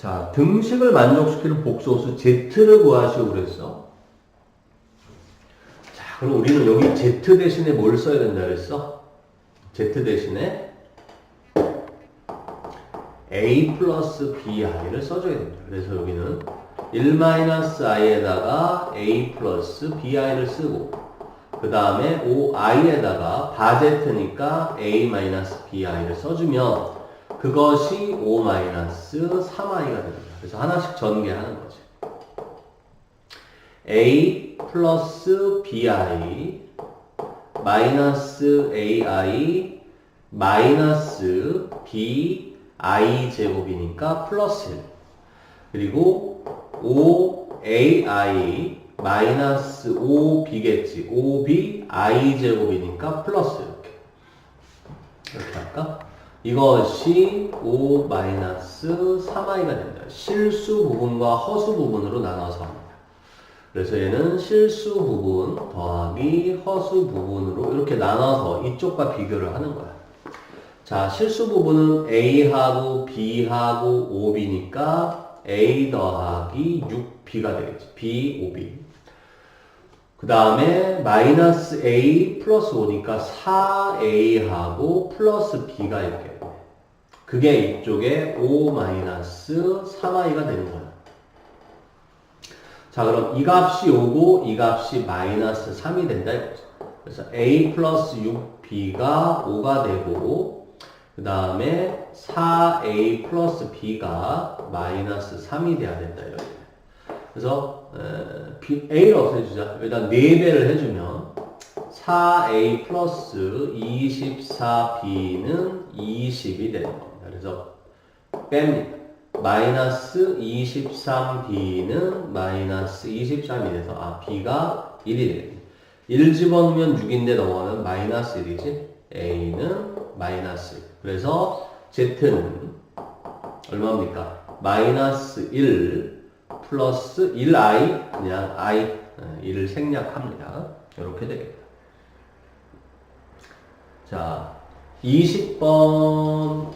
자, 등식을 만족시키는 복소수 Z를 구하시오 그랬어. 자, 그럼 우리는 여기 Z 대신에 뭘 써야 된다 그랬어? Z 대신에 A 플러스 BI를 써줘야 됩니다. 그래서 여기는 1-i에다가 A 플러스 BI를 쓰고 그 다음에 OI에다가 바제트니까 A-BI를 써주면 그것이 5-3i가 됩니다. 그래서 하나씩 전개하는 거지. A 플러스 BI 마이너스 AI 마이너스 BI 제곱이니까 플러스 1 그리고 5AI 마이너스 5B겠지 5B I 제곱이니까 플러스 이렇게 이렇게 할까? 이것이 5 마이너스 3i가 된다. 실수 부분과 허수 부분으로 나눠서 합니다. 그래서 얘는 실수 부분 더하기 허수 부분으로 이렇게 나눠서 이쪽과 비교를 하는 거야. 자, 실수 부분은 A하고 B하고 5B니까 A 더하기 6B가 되겠지. B, 5B. 그 다음에 마이너스 A 플러스 5니까 4A하고 플러스 B가 이렇게 돼. 그게 이쪽에 5 마이너스 3i가 되는 거야. 자, 그럼 이 값이 5고 이 값이 마이너스 3이 된다 이거죠. 그래서 A 플러스 6B가 5가 되고 그 다음에 4A 플러스 B가 마이너스 3이 돼야 된다 이거죠. 그래서 A를 없애주자. 일단 4배를 해주면 4A 플러스 24B는 20이 되는 겁니다. 그래서 뺍니다. 마이너스 23B는 마이너스 23이 돼서 아 B가 1이 되겠네. 1 집어넣으면 6인데 넘어가면 마이너스 1이지. A는 마이너스 1. 그래서 Z는 얼마입니까? 마이너스 1 플러스 1i 그냥 i 1을 생략합니다. 이렇게 되겠다. 자, 20번